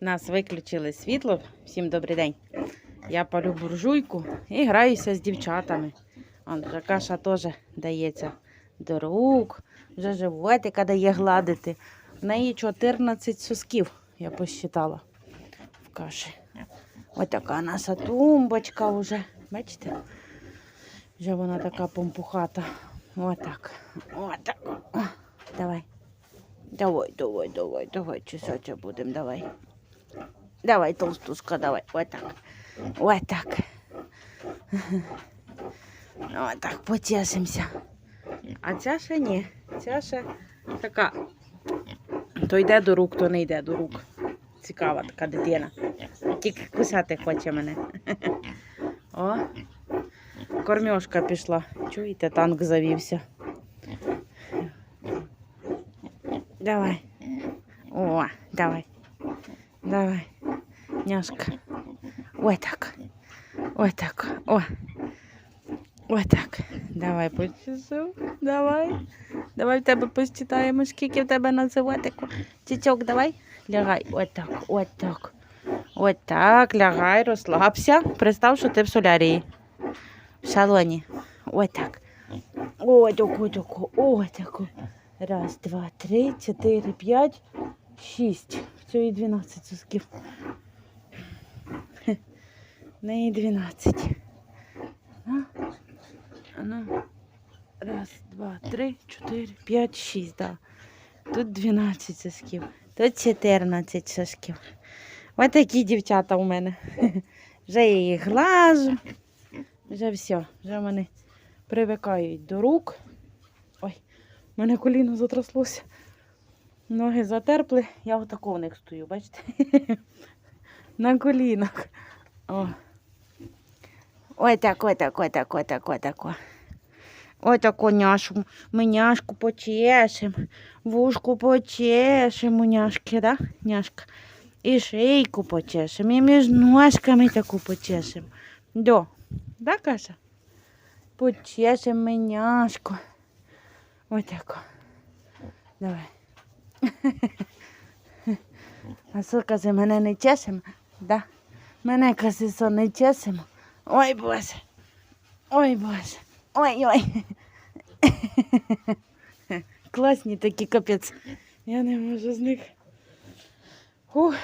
Нас виключили світло. Всім добрий день. Я палю буржуйку і граюся з дівчатами. Вже каша теж дається до рук, вже животика дає гладити. В неї 14 сосків, я посчитала в каші. Ось така наша тумбочка вже. Бачите? Вже вона така помпухата. Отак. Отак. Давай. Давай, давай, давай, давай, чесатися будемо, давай. Давай, толстушка, давай. Отак. Отак. Отак, потішимося. А ця ще ні. Ця така. То йде до рук, то не йде до рук. Цікава така дитина. Тільки кусати хоче мене. О, кормьошка пішла. Чуєте, танк завівся. Давай. О, давай. Давай. Няшка. Ой так. Ой так. О. Ой так. Давай почесу. Давай. Давай в тебе посчитаємо, скільки в тебе на животику. Чічок, давай. Лягай. Ось так. Ось так. Ось так. Лягай, розслабся. Представ, що ти в солярії. В салоні. Ось так. Ой, таку, таку. Ой, таку. Раз, два, три, чотири, п'ять, шість. В цій 12 сосків. В неї 12. А? А ну. Раз, два, три, чотири, п'ять, шість, да. Тут 12 сосків. Тут 14 сосків. Ось такі дівчата у мене. Вже я їх глажу. Вже все. Вже вони привикають до рук. Ой, у мене коліно затрослося. Ноги затерпли. Я отако в них стою, бачите? На колінах. О. Ой так, ой так, ой так, ой так, ой так. Ой таку няшу. Ми няшку почешем. Вушку почешем няшки, да? Няшка. І шийку почешем, і між ножками таку почешем. До. Да, Каша? Почешем ми няшку. Ось тако. Давай. А що, каже, мене не чешемо? Да. Мене, каже, не чесимо. Ой, Боже. Ой, Боже. Ой-ой. Класні такі капець. Я не можу з них. Ух.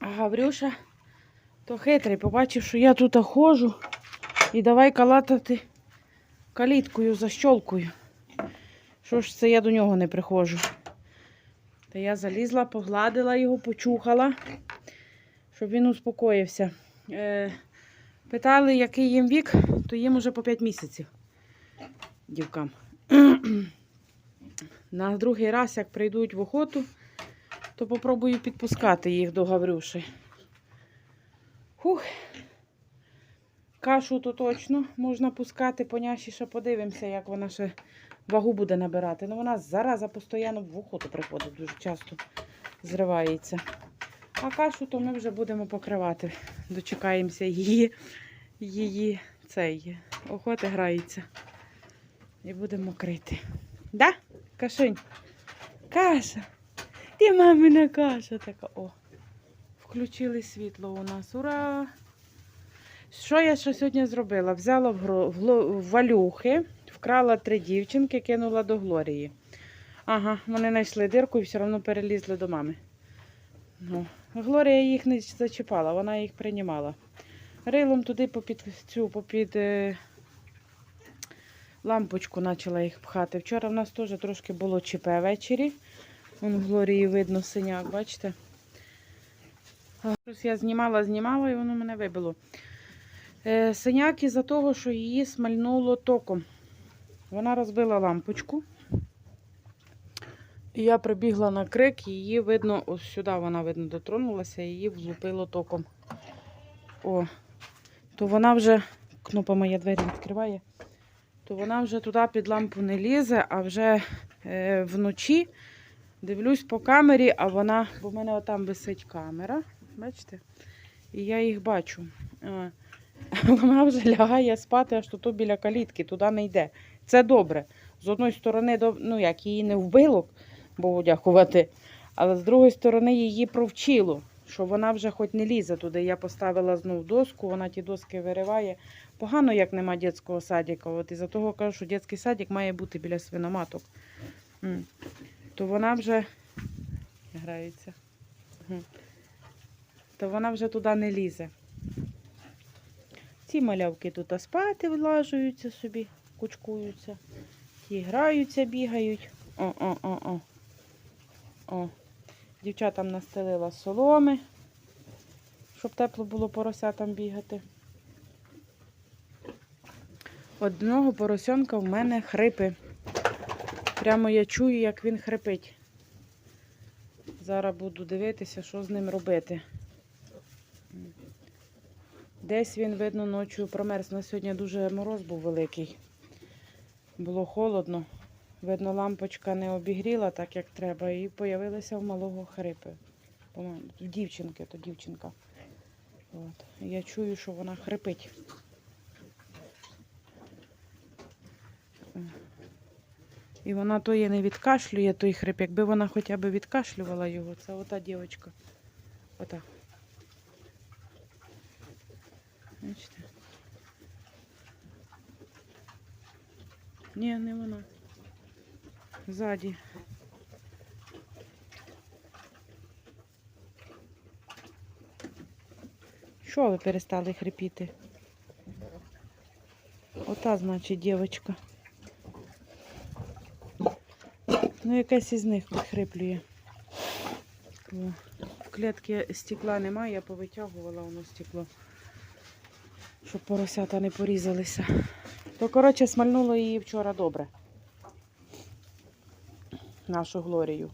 А Гаврюша то хитрий, побачив, що я тут ходжу. І давай калатати каліткою, защолкою. Що ж це я до нього не приходжу? Та я залізла, погладила його, почухала, щоб він успокоївся. Е, питали, який їм вік, то їм уже по 5 місяців дівкам. На другий раз, як прийдуть в охоту, то попробую підпускати їх до Гаврюші. Фух. Кашу то точно можна пускати, по няші ще подивимося, як вона ще вагу буде набирати. Ну вона зараза постійно в охоту приходить, дуже часто зривається. А кашу то ми вже будемо покривати. Дочекаємося її, її цей, охоти грається. І будемо крити. Да? Кашунь? Каша. Ти мамина каша така. О. Включили світло у нас. Ура! Що я ще сьогодні зробила? Взяла в валюхи, вкрала три дівчинки, кинула до Глорії. Ага, вони знайшли дирку і все одно перелізли до мами. Ну, Глорія їх не зачіпала, вона їх приймала. Рилом туди попід цю попід е, лампочку почала їх пхати. Вчора в нас теж трошки було ЧП ввечері. Вон в Глорії видно синяк, бачите? Я знімала, знімала і воно мене вибило. Е, синяк із-за того, що її смальнуло током. Вона розбила лампочку. І я прибігла на крик, її видно, ось сюди вона видно дотронулася, її влупило током. О, то вона вже, кнопа моя двері відкриває, то вона вже туди під лампу не лізе, а вже е, вночі дивлюсь по камері, а вона, бо в мене отам висить камера, бачите? І я їх бачу. Е, вона вже лягає спати аж тут біля калітки, туди не йде. Це добре. З одної сторони, ну як її не вбило, Богу дякувати. Але з другої сторони її провчило, що вона вже хоч не лізе туди. Я поставила знов доску, вона ті доски вириває. Погано, як нема дитячого садика. От із-за того кажу, що дитячий садик має бути біля свиноматок. То вона вже грається. То вона вже туди не лізе. Ці малявки тут спати влажуються собі, кучкуються. Ті граються, бігають. О, о. Дівчатам настелила соломи, щоб тепло було поросятам бігати. Одного поросенка в мене хрипи. Прямо я чую, як він хрипить. Зараз буду дивитися, що з ним робити. Десь він, видно, ночі промерз. На сьогодні дуже мороз був великий. Було холодно. Видно, лампочка не обігріла так, як треба, і появилися в малого хрипи. В дівчинки, то дівчинка. От. Я чую, що вона хрипить. І вона то є не відкашлює той хрип. Якби вона хоча б відкашлювала його, це ота дівчинка. Ота. Бачите? Ні, не вона. Ззаді. Що ви перестали хрипіти? Ота, значить, дівчинка. Ну, якась із них підхриплює. Клітки стекла немає, я повитягувала воно стекло, щоб поросята не порізалися. То, коротше, смальнуло її вчора добре. Нашу Глорію.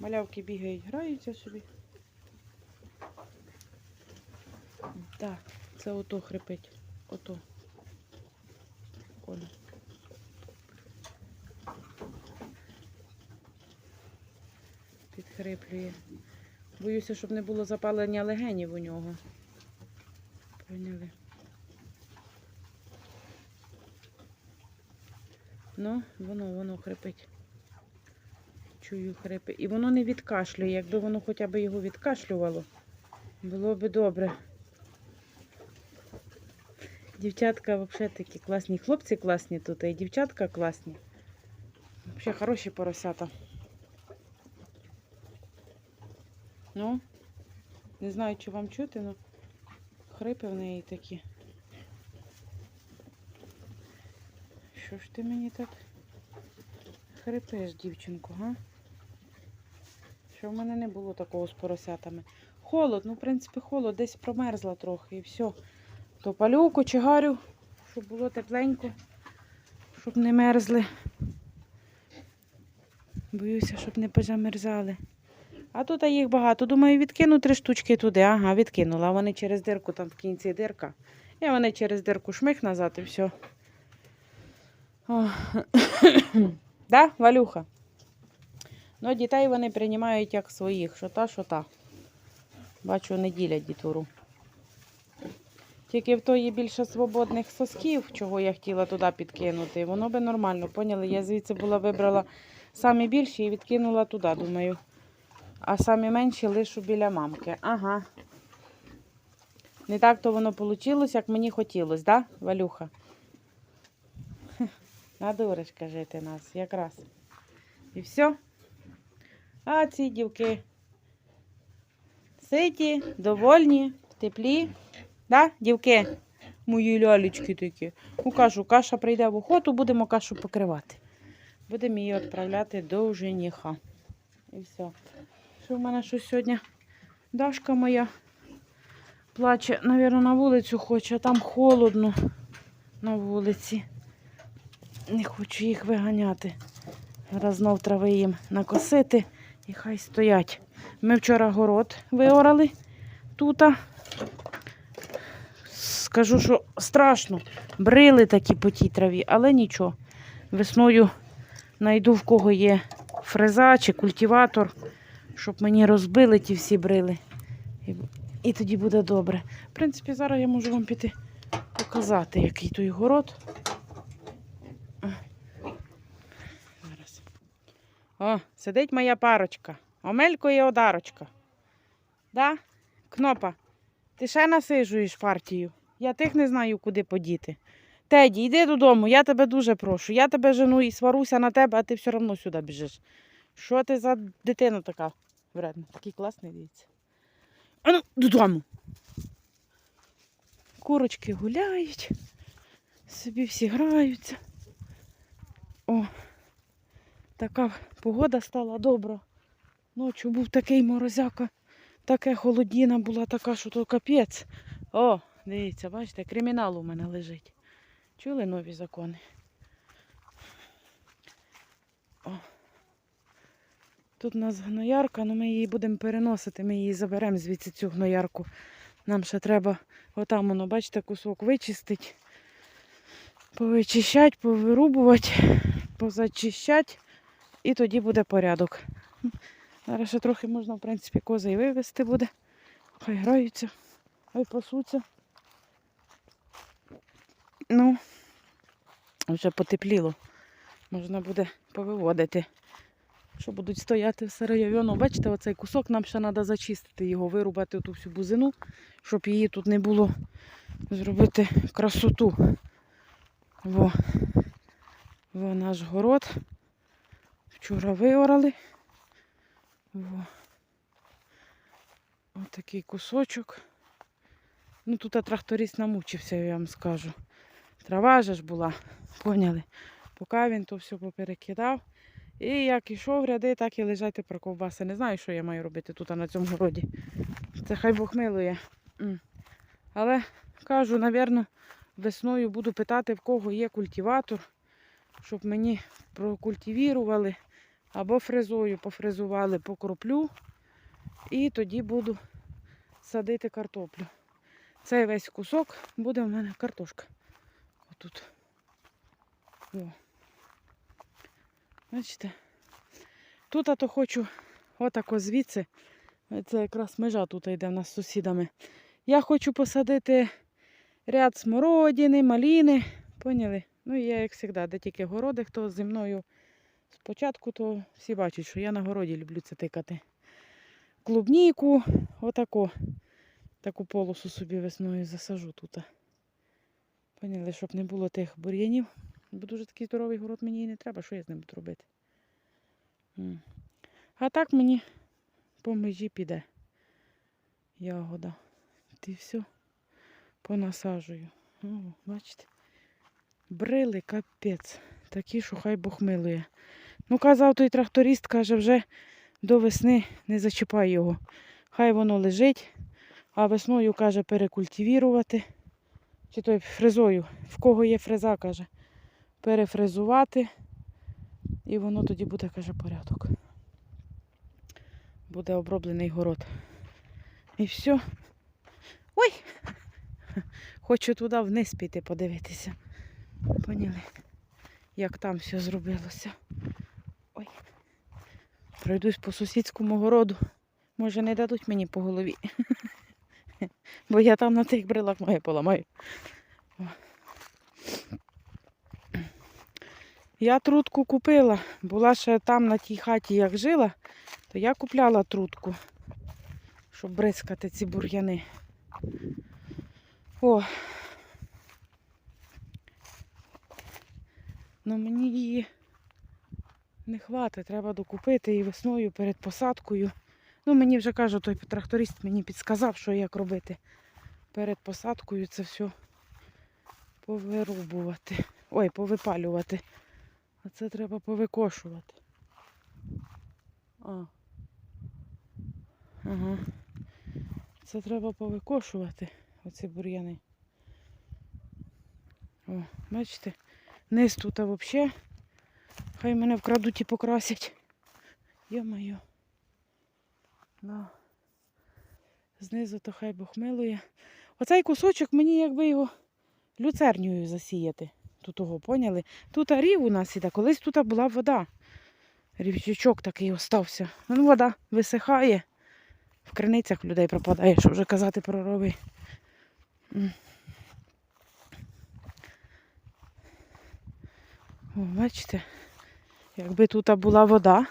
Малявки бігають, граються собі. Так, це ото хрипить. Ото. Оля. Підхриплює. Боюся, щоб не було запалення легенів у нього. Поняли? Ну, воно, воно хрипить. Чую хрипи. І воно не відкашлює. Якби воно хоча б його відкашлювало, було би добре. Дівчатка взагалі такі класні. Хлопці класні тут, і дівчатка класні. Взагалі хороші поросята. Ну, не знаю, чи вам чути, але хрипи в неї такі. Що ж ти мені так хрипиш, дівчинку, га? Що в мене не було такого з поросятами. Холод, ну, в принципі, холод, десь промерзла трохи і все. То палю, кочегарю, щоб було тепленько, щоб не мерзли. Боюся, щоб не позамерзали. А тут їх багато. Думаю, відкину три штучки туди. Ага, відкинула. Вони через дирку, там в кінці дирка. І вони через дирку шмих назад і все. О. да, Валюха? Ну, дітей вони приймають як своїх. Що та, що та. Бачу, не ділять дітвору. Тільки в тої більше свободних сосків, чого я хотіла туди підкинути. Воно би нормально, поняли? Я звідси була вибрала самі більші і відкинула туди, думаю. А самі менші лишу біля мамки. Ага. Не так то воно вийшло, як мені хотілося, да, Валюха? Хе, Надуриш, каже ти нас, якраз. І все. А ці дівки ситі, довольні, теплі. Да, дівки? Мої лялечки такі. У кашу, каша прийде в охоту, будемо кашу покривати. Будемо її відправляти до жениха. І все. Що в мене щось сьогодні? Дашка моя плаче, навірно, на вулицю хоче, а там холодно на вулиці. Не хочу їх виганяти. Зараз знов трави їм накосити і хай стоять. Ми вчора город виорали тут. Скажу, що страшно. Брили такі по тій траві, але нічого. Весною знайду в кого є фреза чи культиватор, щоб мені розбили ті всі брили. І, і тоді буде добре. В принципі, зараз я можу вам піти показати, який той город. О, сидить моя парочка. Омелько і одарочка. Да? Кнопа, ти ще насижуєш партію. Я тих не знаю, куди подіти. Теді, йди додому, я тебе дуже прошу. Я тебе жену і сваруся на тебе, а ти все одно сюди біжиш. Що ти за дитина така вредна? Такий класний дивіться. Ану, додому. Курочки гуляють, собі всі граються. О, така погода стала добра. Ночі був такий морозяка, таке холодіна була така, що то капець. О, дивіться, бачите, кримінал у мене лежить. Чули нові закони? О. Тут у нас гноярка, але ми її будемо переносити, ми її заберемо звідси цю гноярку. Нам ще треба отам, воно, бачите, кусок вичистити, повичищати, повирубувати, позачищати, і тоді буде порядок. Зараз ще трохи можна, в принципі, кози і вивезти буде. Хай граються, хай пасуться. Ну, вже потепліло. Можна буде повиводити. Що будуть стояти в сироєвіну. Бачите, оцей кусок нам ще треба зачистити його, вирубати ту всю бузину, щоб її тут не було зробити красоту. Во. Во наш город. Вчора виорали. Во. Ось такий кусочок. Ну тут тракторист намучився, я вам скажу. Трава же ж була, поняли? Поки він то все поперекидав. І як ішов ряди, так і лежати про ковбаси. Не знаю, що я маю робити тут на цьому городі. Це хай Бог милує. Але кажу, напевно, весною буду питати, в кого є культиватор, щоб мені прокультивірували або фрезою пофрезували, покроплю. І тоді буду садити картоплю. Цей весь кусок буде в мене картошка. Отут. О. Бачите? Тут а то хочу отако звідси. Це якраз межа тут йде в нас з сусідами. Я хочу посадити ряд смородини, маліни. Поняли? Ну я, як завжди, де тільки городи, хто зі мною спочатку, то всі бачать, що я на городі люблю це тикати. Клубніку, отако. Таку полосу собі весною засажу тут. Поняли, щоб не було тих бур'янів. Бо дуже такий здоровий город мені і не треба, що я з ним буду робити. А так мені по межі піде ягода. Ти все понасажую. О, бачите? Брили капець. Такі, що хай Бог милує. Ну, казав той тракторист, каже, вже до весни не зачіпай його. Хай воно лежить, а весною, каже, перекультивірувати. Чи той фрезою. В кого є фреза, каже, перефрезувати. І воно тоді буде, каже, порядок. Буде оброблений город. І все. Ой! Хочу туди вниз піти подивитися. Поняли, як там все зробилося. Ой. Пройдусь по сусідському городу. Може, не дадуть мені по голові. Бо я там на тих брилах маю поламаю. Я трутку купила. Була ще там на тій хаті, як жила, то я купляла трутку, щоб бризкати ці бур'яни. О. Ну мені її не хватить, треба докупити і весною перед посадкою. Ну, мені вже каже, той тракторист мені підсказав, що як робити. Перед посадкою це все повирубувати. Ой, повипалювати. А це треба повикошувати. А. Ага. Це треба повикошувати, оці бур'яни. О, бачите, низ тут взагалі. Хай мене вкрадуть і покрасять. Йо-моє. Да. Знизу то хай Бог милує. Оцей кусочок мені якби його люцернею засіяти. Тут того, поняли? Тут рів у нас іде, колись тут була вода. Рівчачок такий остався. Ну, вода висихає. В криницях людей пропадає, що вже казати про рови. Бачите, Якби тут була вода,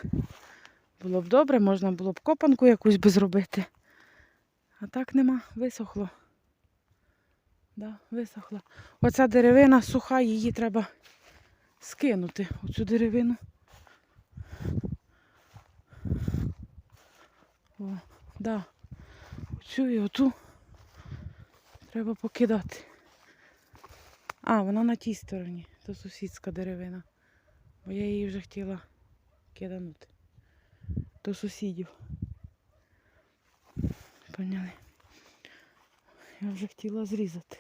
було б добре, можна було б копанку якусь би зробити. А так нема, висохло. Да, висохло. Оця деревина суха, її треба скинути, оцю деревину. О, да. Оцю і оту треба покидати. А, вона на тій стороні, то сусідська деревина. Бо я її вже хотіла киданути. До сусідів. Поняли? Я вже хотіла зрізати.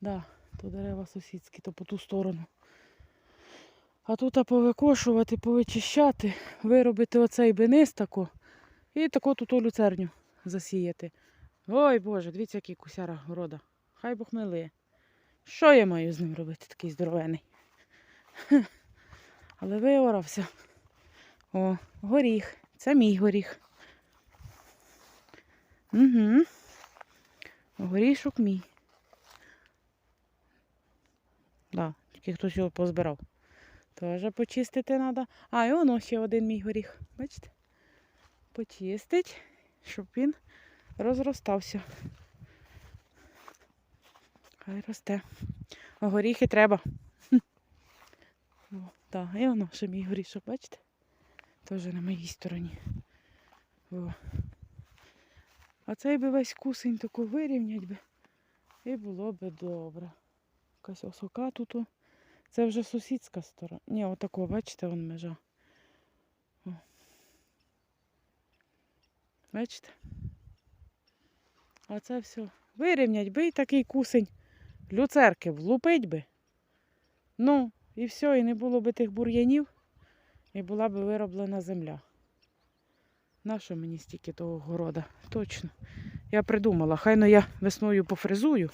Да, то дерева сусідські, то по ту сторону. А тут повикошувати, повичищати, виробити оцей бенис тако і тако тут люцерню засіяти. Ой Боже, дивіться, який кусяра города. Хай Бог милує. Що я маю з ним робити, такий здоровений? Але виорався. О, горіх. Це мій горіх. Угу. Горішок мій. Да, тільки хтось його позбирав. Теж почистити треба. А, і воно ще один мій горіх. Бачите? Почистить, щоб він розростався. Хай росте. А горіхи треба. О, так, і воно ще мій горішок, бачите? Теж на моїй стороні. О. А цей би весь кусень тако вирівнять би. І було би добре. Якась осока тут. Це вже сусідська сторона. Ні, отако, бачите, вон межа. О. Бачите? А це все. Вирівнять би і такий кусень. Люцерки влупить би. Ну, і все, і не було би тих бур'янів, і була би вироблена земля. Нащо мені стільки того города? Точно. Я придумала, хай ну я весною пофризую,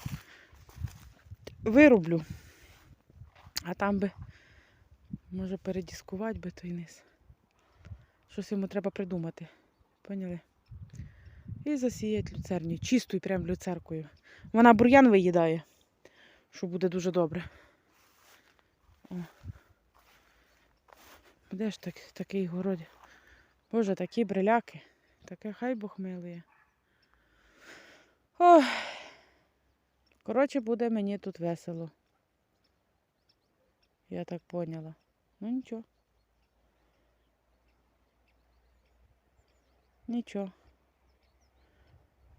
вироблю, а там би, може, передіскувати би той низ. Щось йому треба придумати. Поняли? І засіять люцерню. Чистою прям люцеркою. Вона бур'ян виїдає, що буде дуже добре. О. Де ж так, такий город? Боже, такі бриляки. Таке хай Бог милує. Ох. Коротше, буде мені тут весело. Я так поняла. Ну нічого. Нічого.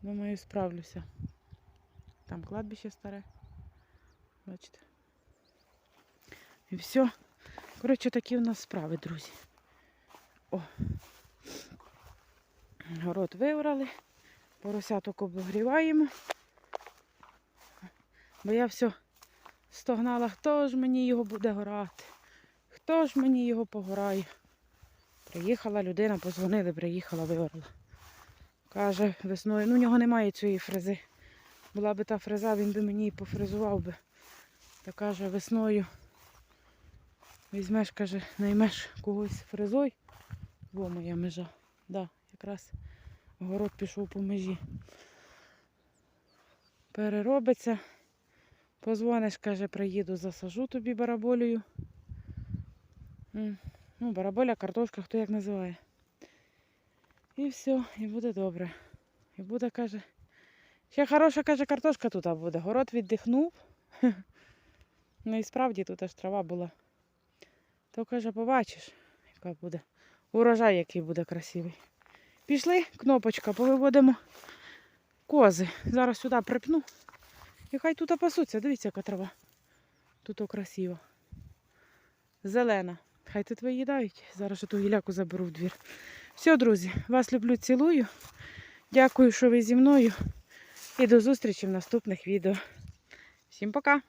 Думаю, справлюся. Там кладбище старе. Бачите. І все. Коротше, такі у нас справи, друзі. О. Город вибрали. Поросяток обогріваємо. Бо я все стогнала, хто ж мені його буде горати? Хто ж мені його погорає? Приїхала людина, позвонили, приїхала, вибрала. Каже, весною, ну у нього немає цієї фрези. Була би та фреза, він би мені і пофрезував би. Та каже, весною візьмеш, каже, наймеш когось фрезой. Во моя межа. Да, якраз город пішов по межі. Переробиться. Позвониш, каже, приїду, засажу тобі бараболію. Ну, бараболя, картошка, хто як називає. І все, і буде добре. І буде, каже. Ще хороша, каже, картошка тут буде. Город віддихнув. Ну і справді тут аж трава була. То каже, побачиш, яка буде. Урожай, який буде красивий. Пішли, кнопочка, повиводимо кози. Зараз сюди припну. І хай тут пасуться. Дивіться, яка трава. Тут красиво. Зелена. Хай тут виїдають. Зараз ту гіляку заберу в двір. Все, друзі, вас люблю, цілую. Дякую, що ви зі мною. І до зустрічі в наступних відео. Всім пока!